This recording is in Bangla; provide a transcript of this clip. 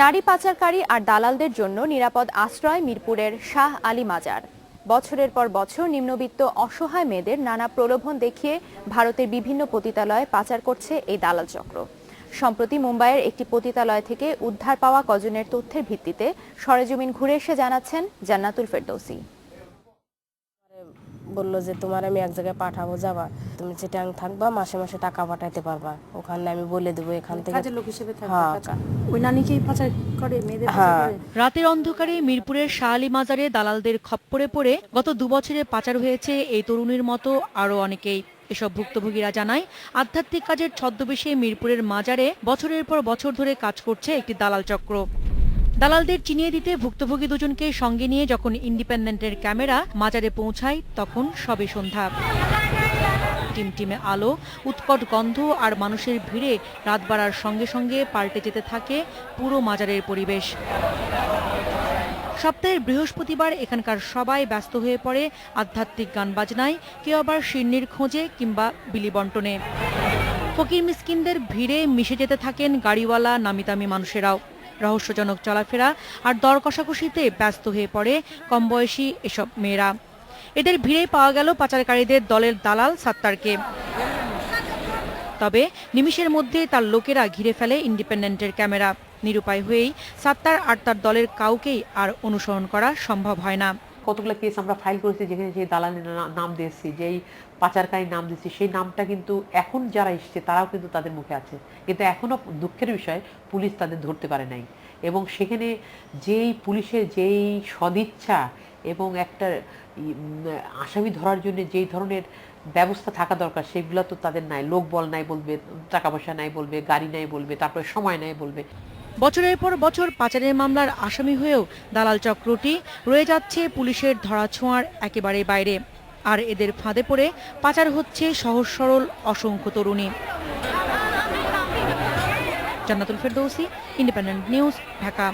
নারী পাচারকারী আর দালালদের জন্য নিরাপদ আশ্রয় মিরপুরের শাহ আলী মাজার। বছরের পর বছর নিম্নবিত্ত অসহায় মেয়েদের নানা প্রলোভন দেখিয়ে ভারতের বিভিন্ন পতিতালয়ে পাচার করছে এই দালাল চক্র। সম্প্রতি মুম্বাইয়ের একটি পতিতালয় থেকে উদ্ধার পাওয়া কজনের তথ্যের ভিত্তিতে সরেজমিন ঘুরে এসে জানাচ্ছেন জান্নাতুল ফেরদৌসি। বলল যে তোমার আমি এক জায়গায় পাঠাবো যাবা। তুমি চিটাং থাকবা মাসে মাসে টাকা পাঠাইতে পারবা। ওখানে আমি বলে দেবো এখান থেকে। কাজের লোক হিসেবে থাকবে হ্যাঁ, ওই নানিকেই পাচার করে মেয়েদের হ্যাঁ। রাতের অন্ধকারে মিরপুরের শাহালি মাজারে দালালদের খপ্পরে পড়ে গত দুবছরে পাচার হয়েছে এই তরুণীর মতো আরও অনেকেই। এসব ভুক্তভোগীরা জানায় আধ্যাত্মিক কাজের ছদ্মবেশে মিরপুরের মাজারে বছরের পর বছর ধরে কাজ করছে একটি দালাল চক্র। দালালদের চিনিয়ে দিতে ভুক্তভোগী দুজনকে সঙ্গে নিয়ে যখন ইন্ডিপেন্ডেন্টের ক্যামেরা মাজারে পৌঁছায়, তখন সবে সন্ধ্যা। টিমটিমে আলো, উৎকট গন্ধ আর মানুষের ভিড়ে রাত বাড়ার সঙ্গে সঙ্গে পাল্টে যেতে থাকে পুরো মাজারের পরিবেশ। সপ্তাহের বৃহস্পতিবার এখানকার সবাই ব্যস্ত হয়ে পড়ে আধ্যাত্মিক গান বাজনায়, কেউ আবার শিরনির খোঁজে কিংবা বিলি বন্টনে। ফকির মিসকিনদের ভিড়ে মিশে যেতে থাকেন গাড়িওয়ালা নামিদামি মানুষেরাও। রহস্যজনক চলাফেরা আর দর কষাকষিতে ব্যস্ত হয়ে পড়ে কম বয়সী এসব মেয়েরা। এদের ভিড়ে পাওয়া গেল পাচারকারীদের দলের দালাল সাত্তারকে। তবে নিমিষের মধ্যে তার লোকেরা ঘিরে ফেলে ইন্ডিপেন্ডেন্টের ক্যামেরা। নিরুপায় হয়েই সাত্তার আর তার দলের কাউকেই আর অনুসরণ করা সম্ভব হয় না। কতগুলো কেস আমরা ফাইল করেছি, যেখানে সেই দালালের নাম দিয়েছি, যেই পাচারকারী নাম দিয়েছি, সেই নামটা কিন্তু এখন যারা এসছে, তারাও কিন্তু তাদের মুখে আছে। কিন্তু এখনও দুঃখের বিষয়, পুলিশ তাদের ধরতে পারে নাই। এবং সেখানে যেই পুলিশের যেই সদিচ্ছা এবং একটা আসামি ধরার জন্য যেই ধরনের ব্যবস্থা থাকা দরকার, সেগুলো তো তাদের নাই। লোক বল নাই বলবে, টাকা পয়সা নাই বলবে, গাড়ি নাই বলবে, তারপরে সময় নাই বলবে। বছরের পর বছর পাচারের মামলার আসামি হয়েও দালাল চক্রটি রয়ে যাচ্ছে পুলিশের ধরাছোঁয়ার একেবারে বাইরে। আর এদের ফাঁদে পড়ে পাচার হচ্ছে সহজ সরল অসংখ্য তরুণী। Jannatul Ferdousi, Independent News, Dhaka.